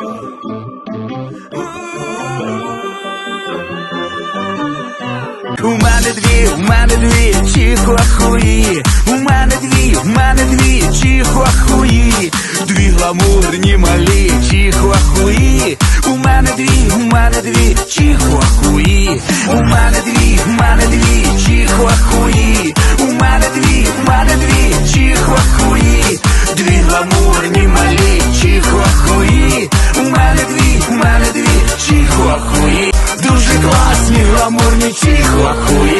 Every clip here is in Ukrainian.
У мене дві, у мене дві, чихуахуї У мене дві, у мене дві, чихуахуї Дві гламурні малі, чихуахуї У мене дві, у мене дві, чихуахуї У мене дві. Чихуахуї. У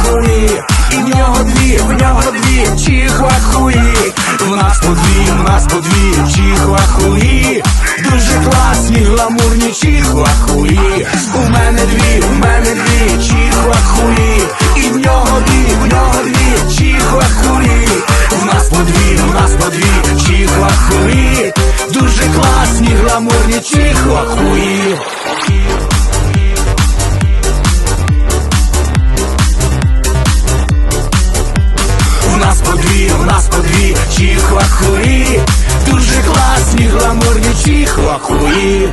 чихуахуї І в нього дві, в нього дві чихуахуї В нас по дві, в нас по дві чихуахуї Дуже класні, гламурні чихуахуї У мене дві, в мене дві чихуахуї І в нього дві, в нього дві чихуахуї В нас по дві, в нас по дві чихуахуї Дуже класні, гламурні чихуахуї У гламурні чихуахуї